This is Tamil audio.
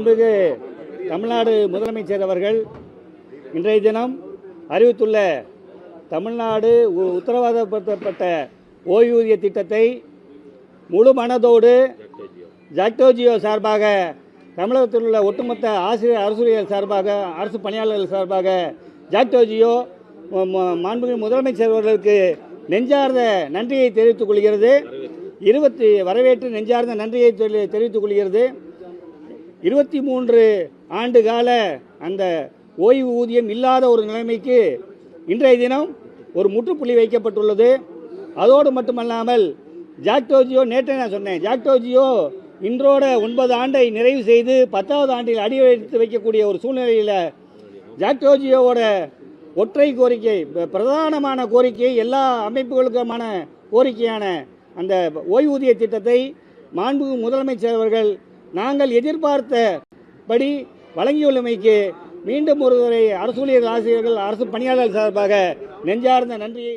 மாண்புமிகு தமிழ்நாடு முதலமைச்சர் அவர்கள் இன்றைய தினம் அறிவித்துள்ள தமிழ்நாடு உ- உத்தரவாதப்படுத்தப்பட்ட ஓய்வூதிய திட்டத்தை முழு மனதோடு ஜாக்டோஜியோ சார்பாக தமிழகத்தில் உள்ள ஒட்டுமொத்த ஆசிரியர் அரசுரியர் சார்பாக அரசு பணியாளர்கள் சார்பாக ஜாக்டோஜியோ ம- மாண்புமிகு முதலமைச்சர் அவர்களுக்கு நெஞ்சார்ந்த நன்றியை தெரிவித்துக் கொள்கிறது. இருபத்தி வரவேற்று நெஞ்சார்ந்த நன்றியை தெரி- தெரிவித்துக் கொள்கிறது. இருபத்தி மூன்று ஆண்டு கால அந்த ஓய்வு ஊதியம் இல்லாத ஒரு நிலைமைக்கு இன்றைய தினம் ஒரு முற்றுப்புள்ளி வைக்கப்பட்டுள்ளது. அதோடு மட்டுமல்லாமல் ஜாக்டோஜியோ நேற்று நான் சொன்னேன் ஜாக்டோஜியோ இன்றோட ஒன்பது ஆண்டை நிறைவு செய்து பத்தாவது ஆண்டில் அடி வைத்து வைக்கக்கூடிய ஒரு சூழ்நிலையில் ஜாக்டோஜியோவோட ஒற்றை கோரிக்கை பிரதானமான கோரிக்கை எல்லா அமைப்புகளுக்குமான கோரிக்கையான அந்த ஓய்வூதிய திட்டத்தை மாண்பு முதலமைச்சர் அவர்கள் நாங்கள் எதிர்பார்த்தபடி வழங்கியுள்ளமைக்கு மீண்டும் ஒருவரை அரசு ஊழியர் ஆசிரியர்கள் அரசு பணியாளர்கள் சார்பாக நெஞ்சார்ந்த நன்றியை